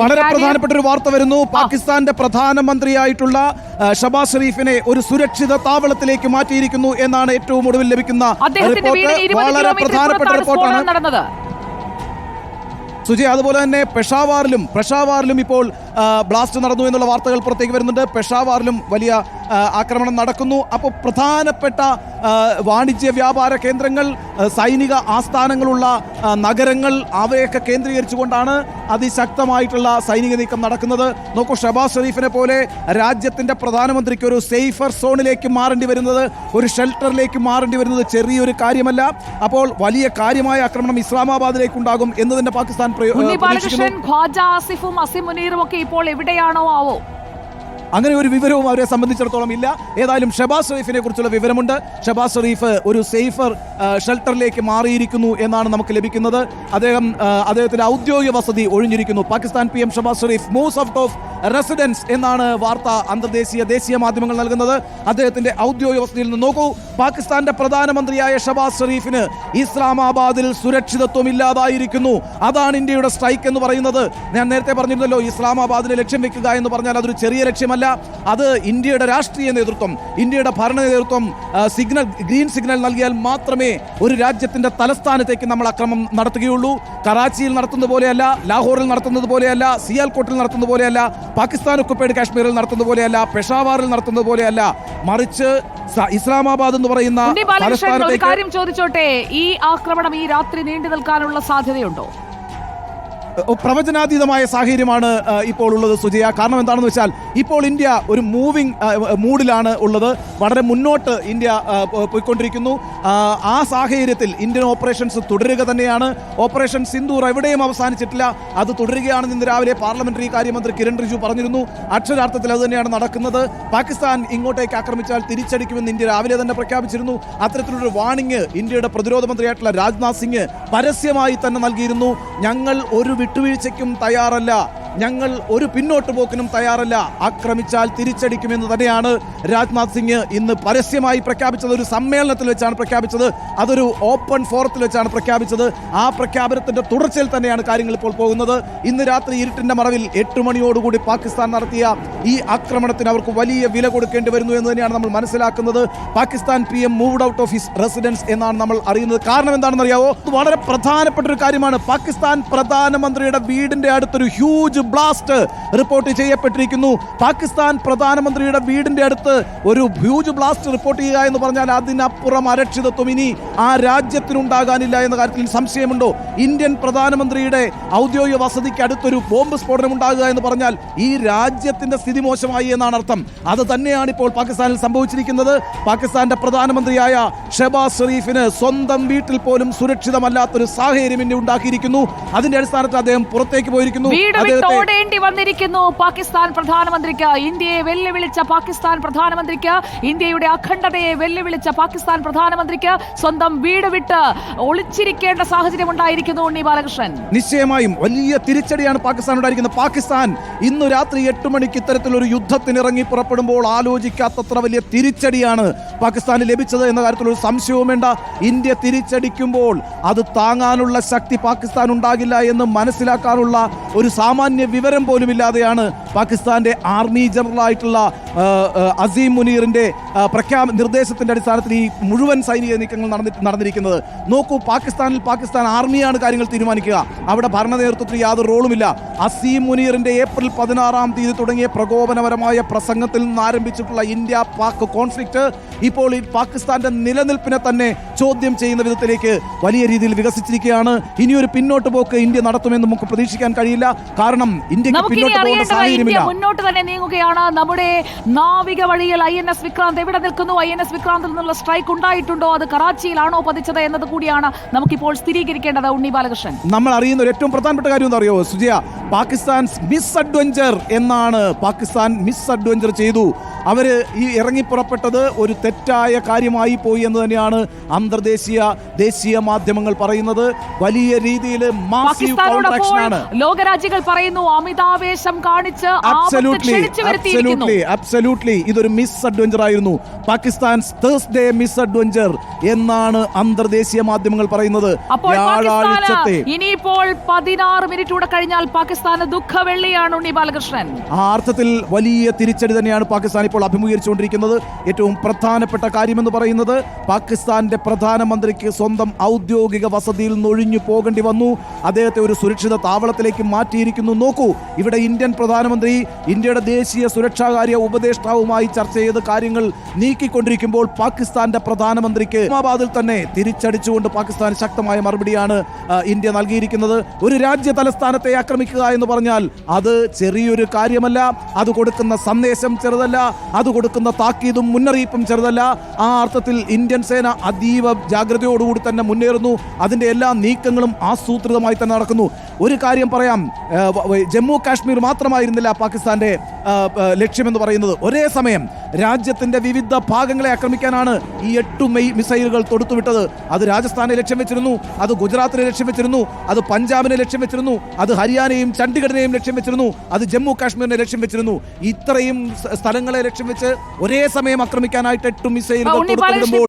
വളരെ പ്രധാനപ്പെട്ട ഒരു വാർത്ത വരുന്നു. പാകിസ്ഥാന്റെ പ്രധാനമന്ത്രിയായിട്ടുള്ള ഷബാസ് ഷെരീഫിനെ ഒരു സുരക്ഷിത താവളത്തിലേക്ക് മാറ്റിയിരിക്കുന്നു എന്നാണ് ഏറ്റവും ഒടുവിൽ ലഭിക്കുന്ന റിപ്പോർട്ട്. വളരെ പ്രധാനപ്പെട്ട റിപ്പോർട്ടാണ്. സുജയ് സുജി അതുപോലെ തന്നെ പെഷാവാറിലും പെഷാവാറിലും ഇപ്പോൾ ബ്ലാസ്റ്റ് നടന്നു എന്നുള്ള വാർത്തകൾ പുറത്തേക്ക് വരുന്നുണ്ട്. പെഷാവാറിലും വലിയ ആക്രമണം നടക്കുന്നു. അപ്പോൾ പ്രധാനപ്പെട്ട വാണിജ്യ വ്യാപാര കേന്ദ്രങ്ങൾ സൈനിക ആസ്ഥാനങ്ങളുള്ള നഗരങ്ങൾ അവയൊക്കെ കേന്ദ്രീകരിച്ചുകൊണ്ടാണ് അതിശക്തമായിട്ടുള്ള സൈനിക നീക്കം നടക്കുന്നത്. നോക്കൂ ഷബാസ് ഷെരീഫിനെ പോലെ രാജ്യത്തിന്റെ പ്രധാനമന്ത്രിക്ക് ഒരു സേഫർ സോണിലേക്ക് മാറേണ്ടി വരുന്നത് ഒരു ഷെൽട്ടറിലേക്ക് മാറേണ്ടി വരുന്നത് ചെറിയൊരു കാര്യമല്ല. അപ്പോൾ വലിയ കാര്യമായ ആക്രമണം ഇസ്ലാമാബാദിലേക്ക് ഉണ്ടാകും എന്ന് തന്നെ പാകിസ്ഥാൻ ഖ്വാജ ആസിഫും അസിമുനീറും ഒക്കെ ഇപ്പോൾ എവിടെയാണോ ആവോ? അങ്ങനെ ഒരു വിവരവും അവരെ സംബന്ധിച്ചിടത്തോളം ഇല്ല. ഏതായാലും ഷബാസ് ഷെറീഫിനെ കുറിച്ചുള്ള വിവരമുണ്ട്. ഷബാസ് ഷെറീഫ് ഒരു സേഫർ ഷെൽട്ടറിലേക്ക് മാറിയിരിക്കുന്നു എന്നാണ് നമുക്ക് ലഭിക്കുന്നത്. അദ്ദേഹം അദ്ദേഹത്തിന്റെ ഔദ്യോഗിക വസതി ഒഴിഞ്ഞിരിക്കുന്നു. Pakistan P M Shehbaz Sharif out of residence എന്നാണ് വാർത്ത അന്തർദേശീയ ദേശീയ മാധ്യമങ്ങൾ നൽകുന്നത്. അദ്ദേഹത്തിന്റെ ഔദ്യോഗിക വസതിയിൽ നിന്ന് നോക്കൂ. പാകിസ്ഥാന്റെ പ്രധാനമന്ത്രിയായ ഷബാസ് ഷെറീഫിന് ഇസ്ലാമാബാദിൽ സുരക്ഷിതത്വം ഇല്ലാതായിരിക്കുന്നു. അതാണ് ഇന്ത്യയുടെ സ്ട്രൈക്ക് എന്ന് പറയുന്നത്. ഞാൻ നേരത്തെ പറഞ്ഞിരുന്നല്ലോ ഇസ്ലാമാബാദിനെ ലക്ഷ്യം വെക്കുക എന്ന് പറഞ്ഞാൽ അതൊരു ചെറിയ ലക്ഷ്യമല്ല. അത് ഇന്ത്യയുടെ രാഷ്ട്രീയ നേതൃത്വം ഇന്ത്യയുടെ ഭരണ നേതൃത്വം സിഗ്നൽ ഗ്രീൻ സിഗ്നൽ നൽകിയാൽ മാത്രമേ ഒരു രാജ്യത്തിന്റെ തലസ്ഥാനത്തേക്ക് നമ്മൾ അക്രമം നടത്തുകയുള്ളൂ. കറാച്ചിയിൽ നടത്തുന്നത് പോലെയല്ല ലാഹോറിൽ നടത്തുന്നത് പോലെയല്ല സിയാൽകോട്ടിൽ നടത്തുന്നത് പോലെയല്ല പാകിസ്ഥാൻ ഒക്കുപ്പൈഡ് കാശ്മീരിൽ നടത്തുന്ന പോലെയല്ല പെഷാവാറിൽ നടത്തുന്ന പോലെയല്ല മറിച്ച് ഇസ്ലാമാബാദ് എന്ന് പറയുന്ന കാര്യം ചോദിച്ചോട്ടെ? ഈ ആക്രമണം ഈ രാത്രി നീണ്ടു നിൽക്കാനുള്ള സാധ്യതയുണ്ടോ? പ്രവചനാതീതമായ സാഹചര്യമാണ് ഇപ്പോൾ ഉള്ളത് സുജയ. കാരണം എന്താണെന്ന് വെച്ചാൽ ഇപ്പോൾ ഇന്ത്യ ഒരു മൂവിങ് മൂഡിലാണ് ഉള്ളത്. വളരെ മുന്നോട്ട് ഇന്ത്യ പോയിക്കൊണ്ടിരിക്കുന്നു. ആ സാഹചര്യത്തിൽ ഇന്ത്യൻ ഓപ്പറേഷൻസ് തുടരുക തന്നെയാണ്. ഓപ്പറേഷൻ സിന്ദൂർ എവിടെയും അവസാനിച്ചിട്ടില്ല. അത് തുടരുകയാണെന്ന് ഇന്ന് രാവിലെ പാർലമെന്ററി കാര്യമന്ത്രി കിരൺ റിജു പറഞ്ഞിരുന്നു. അക്ഷരാർത്ഥത്തിൽ അത് തന്നെയാണ് നടക്കുന്നത്. പാകിസ്ഥാൻ ഇങ്ങോട്ടേക്ക് ആക്രമിച്ചാൽ തിരിച്ചടിക്കുമെന്ന് ഇന്ത്യ രാവിലെ തന്നെ പ്രഖ്യാപിച്ചിരുന്നു. അത്തരത്തിലൊരു വാണിംഗ് ഇന്ത്യയുടെ പ്രതിരോധ മന്ത്രിയായിട്ടുള്ള രാജ്നാഥ് സിംഗ് പരസ്യമായി തന്നെ നൽകിയിരുന്നു. ഞങ്ങൾ ഒരു വിട്ടുവീഴ്ചയ്ക്കും തയ്യാറല്ല. ഞങ്ങൾ ഒരു പിന്നോട്ട് പോക്കിനും തയ്യാറല്ല. ആക്രമിച്ചാൽ തിരിച്ചടിക്കുമെന്ന് തന്നെയാണ് രാജ്നാഥ് സിംഗ് ഇന്ന് പരസ്യമായി പ്രഖ്യാപിച്ചത്. ഒരു സമ്മേളനത്തിൽ വെച്ചാണ് പ്രഖ്യാപിച്ചത്. അതൊരു ഓപ്പൺ ഫോറത്തിൽ വെച്ചാണ് പ്രഖ്യാപിച്ചത്. ആ പ്രഖ്യാപനത്തിന്റെ തുടർച്ചയിൽ തന്നെയാണ് കാര്യങ്ങൾ ഇപ്പോൾ പോകുന്നത്. ഇന്ന് രാത്രി ഇരുട്ടിന്റെ മറവിൽ എട്ട് മണിയോടുകൂടി പാകിസ്ഥാൻ നടത്തിയ ഈ ആക്രമണത്തിന് അവർക്ക് വലിയ വില കൊടുക്കേണ്ടി വരുന്നു എന്ന് തന്നെയാണ് നമ്മൾ മനസ്സിലാക്കുന്നത്. Pakistan P M moved out of his residence എന്നാണ് നമ്മൾ അറിയുന്നത്. കാരണം എന്താണെന്ന് അറിയാവോ വളരെ പ്രധാനപ്പെട്ട ഒരു കാര്യമാണ്. പാകിസ്ഥാൻ പ്രധാനമന്ത്രിയുടെ വീടിന്റെ അടുത്തൊരു ഹ്യൂജ് ബ്ലാസ്റ്റ് റിപ്പോർട്ട് ചെയ്യപ്പെട്ടിരിക്കുന്നു. പാകിസ്ഥാൻ പ്രധാനമന്ത്രിയുടെ വീടിന്റെ അടുത്ത് ഒരു ഹ്യൂജ് ബ്ലാസ്റ്റ് റിപ്പോർട്ട് ചെയ്യുക എന്ന് പറഞ്ഞാൽ അതിനപ്പുറം അരക്ഷിതത്വം ഇനി ആ രാജ്യത്തിനുണ്ടാകാനില്ല എന്ന കാര്യത്തിൽ സംശയമുണ്ടോ? ഇന്ത്യൻ പ്രധാനമന്ത്രിയുടെ ഔദ്യോഗിക വസതിക്ക് അടുത്തൊരു ബോംബ് സ്ഫോടനം ഉണ്ടാകുക എന്ന് പറഞ്ഞാൽ ഈ രാജ്യത്തിന്റെ സ്ഥിതി മോശമായി എന്നാണ് അർത്ഥം. അത് തന്നെയാണ് ഇപ്പോൾ പാകിസ്ഥാനിൽ സംഭവിച്ചിരിക്കുന്നത്. പാകിസ്ഥാന്റെ പ്രധാനമന്ത്രിയായ ഷെബാസ് ഷെരീഫിന് സ്വന്തം വീട്ടിൽ പോലും സുരക്ഷിതമല്ലാത്തൊരു സാഹചര്യം ഇനി ഉണ്ടാക്കിയിരിക്കുന്നു. അതിന്റെ അടിസ്ഥാനത്തിൽ അദ്ദേഹം പുറത്തേക്ക് പോയിരിക്കുന്നു. അദ്ദേഹത്തെ വിട്ടോടേണ്ടി വന്നിരിക്കുന്നു. പാകിസ്ഥാൻ പ്രധാനമന്ത്രിക്ക് ഇന്ത്യയെ വെല്ലുവിളിച്ച പാകിസ്ഥാൻ പ്രധാനമന്ത്രിക്ക് ഇന്ത്യയുടെ അഖണ്ഡതയെ വെല്ലുവിളിച്ച പാകിസ്ഥാൻ പ്രധാനമന്ത്രിക്ക് സ്വന്തം വീട് വിട്ട് ഒളിച്ചിരിക്കേണ്ട സാഹചര്യം ഉണ്ടായിരിക്കുന്നു ഉണ്ണി ബാലകൃഷ്ണൻ. നിശ്ചയമായും വലിയ തിരിച്ചടിയാണ് പാകിസ്ഥാൻ ഉണ്ടായിരിക്കുന്നത്. പാകിസ്ഥാൻ ഇന്ന് രാത്രി എട്ട് മണിക്ക് ഇത്തരത്തിലൊരു യുദ്ധത്തിന് ഇറങ്ങി പുറപ്പെടുമ്പോൾ ആലോചിക്കാത്തത്ര വലിയ തിരിച്ചടിയാണ് പാകിസ്ഥാന് ലഭിച്ചത് എന്ന കാര്യത്തിൽ ഒരു സംശയവും വേണ്ട. ഇന്ത്യ തിരിച്ചടിക്കുമ്പോൾ അത് താങ്ങാനുള്ള ശക്തി പാകിസ്ഥാൻ ഉണ്ടാകില്ല എന്ന് മനസ്സിലാക്കാനുള്ള ഒരു സാമാന്യ വിവരം പോലുമില്ലാതെയാണ് പാകിസ്ഥാന്റെ ആർമി ജനറലായിട്ടുള്ള അസീം മുനീറിന്റെ പ്രഖ്യാപ നിർദ്ദേശത്തിന്റെ അടിസ്ഥാനത്തിൽ ഈ മുഴുവൻ സൈനിക നീക്കങ്ങൾ നടന്നിട്ട് നടന്നിരിക്കുന്നത്. നോക്കൂ പാകിസ്ഥാനിൽ പാകിസ്ഥാൻ ആർമിയാണ് കാര്യങ്ങൾ തീരുമാനിക്കുക. അവിടെ ഭരണ നേതൃത്വത്തിൽ യാതൊരു റോളുമില്ല. അസീം മുനീറിന്റെ ഏപ്രിൽ പതിനാറാം തീയതി തുടങ്ങിയ പ്രകോപനപരമായ പ്രസംഗത്തിൽ നിന്ന് ആരംഭിച്ചിട്ടുള്ള ഇന്ത്യ പാക് കോൺഫ്ലിക്റ്റ് ഇപ്പോൾ ഈ പാകിസ്ഥാന്റെ നിലനിൽപ്പിനെ തന്നെ ചോദ്യം ചെയ്യുന്ന വിധത്തിലേക്ക് വലിയ രീതിയിൽ വികസിച്ചിരിക്കുകയാണ്. ഇനിയൊരു പിന്നോട്ട് പോക്ക് ഇന്ത്യ നടത്തുമെന്ന് നമുക്ക് പ്രതീക്ഷിക്കാൻ കഴിയില്ല. കാരണം ഇന്ത്യയ്ക്ക് പിന്നോട്ട് അറിയേണ്ടത് സാഹചര്യമില്ല. മുന്നോട്ട് തന്നെ നീങ്ങുകയാണ്. നമ്മുടെ നാവിക വഴിയിൽ ഐ എൻ എസ് വിക്രാന്ത് എവിടെ നിൽക്കുന്നു? ഐ എൻ എസ് വിക്രാന്തിൽ നിന്നുള്ള സ്ട്രൈക്ക് ഉണ്ടായിട്ടുണ്ടോ? അത് കറാച്ചിയിലാണോ പതിച്ചത് എന്നത് കൂടിയാണ് നമുക്കിപ്പോൾ സ്ഥിരീകരിക്കേണ്ടത് ഉണ്ണി ബാലകൃഷ്ണൻ. നമ്മൾ അറിയുന്ന ഒരു ഏറ്റവും പ്രധാനപ്പെട്ട കാര്യം എന്താ അറിയോ സുജിയ പാകിസ്ഥാൻ മിസ് അഡ്വഞ്ചർ എന്നാണ് പാകിസ്ഥാൻ മിസ് അഡ്വഞ്ചർ ചെയ്തു. അവർ ഈ ഇറങ്ങിപ്പുറപ്പെട്ടത് ഒരു തെറ്റായ കാര്യമായി പോയി എന്ന് തന്നെയാണ് അന്തർദേശീയ ദേശീയ മാധ്യമങ്ങൾ പറയുന്നത്. വലിയ രീതിയിൽ ലോകരാജ്യങ്ങൾ പറയുന്നു പറയുന്നു അമിതാവേശം കാണിച്ച്. ഇതൊരു മിസ് അഡ്വഞ്ചർ ആയിരുന്നു. പാകിസ്ഥാൻ തേഴ്സ്ഡേ മിസ് അഡ്വഞ്ചർ എന്നാണ് അന്തർദേശീയ മാധ്യമങ്ങൾ പറയുന്നത്. ഇനിയിപ്പോൾ പതിനാറ് മിനിറ്റ് കൂടെ കഴിഞ്ഞാൽ പാകിസ്ഥാന് ദുഃഖവെള്ളിയാണ് ഉണ്ണി ബാലകൃഷ്ണൻ. ആ അർത്ഥത്തിൽ വലിയ തിരിച്ചടി തന്നെയാണ് പാകിസ്ഥാൻ ഇപ്പോൾ അഭിമുഖീകരിച്ചുകൊണ്ടിരിക്കുന്നത്. ഏറ്റവും പ്രധാനപ്പെട്ട കാര്യമെന്ന് പറയുന്നത് പാകിസ്ഥാന്റെ പ്രധാനമന്ത്രിക്ക് സ്വന്തം ഔദ്യോഗിക വസതിയിൽ നിന്ന് ഒഴിഞ്ഞു പോകേണ്ടി വന്നു. അദ്ദേഹത്തെ ഒരു സുരക്ഷിത താവളത്തിലേക്ക് മാറ്റിയിരിക്കുന്നു. നോക്കൂ. ഇവിടെ ഇന്ത്യൻ പ്രധാനമന്ത്രി ഇന്ത്യയുടെ ദേശീയ സുരക്ഷാകാര്യ ഉപദേഷ്ടാവുമായി ചർച്ച ചെയ്ത് കാര്യങ്ങൾ നീക്കിക്കൊണ്ടിരിക്കുമ്പോൾ പാകിസ്ഥാന്റെ പ്രധാനമന്ത്രിക്ക് ഇസ്ലാമാബാദിൽ തന്നെ തിരിച്ചടിച്ചുകൊണ്ട് പാകിസ്ഥാൻ ശക്തമായ മറുപടിയാണ് ഇന്ത്യ നൽകിയിരിക്കുന്നത്. ഒരു രാജ്യ തലസ്ഥാനത്തെ ആക്രമിക്കുക എന്ന് പറഞ്ഞാൽ അത് ചെറിയൊരു കാര്യമല്ല. അത് കൊടുക്കുന്ന സന്ദേശം ചെറുതല്ല. അത് കൊടുക്കുന്ന താക്കീതും മുന്നറിയിപ്പും ചെറുതല്ല. ആ അർത്ഥത്തിൽ ഇന്ത്യൻ സേന അതീവ ജാഗ്രതയോടുകൂടി തന്നെ മുന്നേറുന്നു. അതിന്റെ എല്ലാ നീക്കങ്ങളും ആസൂത്രിതമായി തന്നെ നടക്കുന്നു. ഒരു കാര്യം പറയാം. ജമ്മു കാശ്മീർ മാത്രമായിരുന്നില്ല പാകിസ്ഥാന്റെ ലക്ഷ്യമെന്ന് പറയുന്നത്. ഒരേ സമയം രാജ്യത്തിന്റെ വിവിധ ഭാഗങ്ങളെ ആക്രമിക്കാനാണ് ഈ എട്ടു മെയ് മിസൈലുകൾ തൊടുത്തുവിട്ടത്. അത് രാജസ്ഥാനെ ലക്ഷ്യം വെച്ചിരുന്നു അത് ഗുജറാത്തിനെ ലക്ഷ്യം വെച്ചിരുന്നു അത് പഞ്ചാബിനെ ലക്ഷ്യം വെച്ചിരുന്നു അത് ഹരിയാനയും ചണ്ഡീഗഡിനെയും ലക്ഷ്യം വെച്ചിരുന്നു അത് ജമ്മു കാശ്മീരിനെ ലക്ഷ്യം വെച്ചിരുന്നു. ഇത്രയും സ്ഥലങ്ങളെ ലക്ഷ്യം വെച്ച് ഒരേ സമയം ആക്രമിക്കാനായിട്ട് എട്ടു മിസൈലുകൾ തൊടുത്തുവിടുമ്പോൾ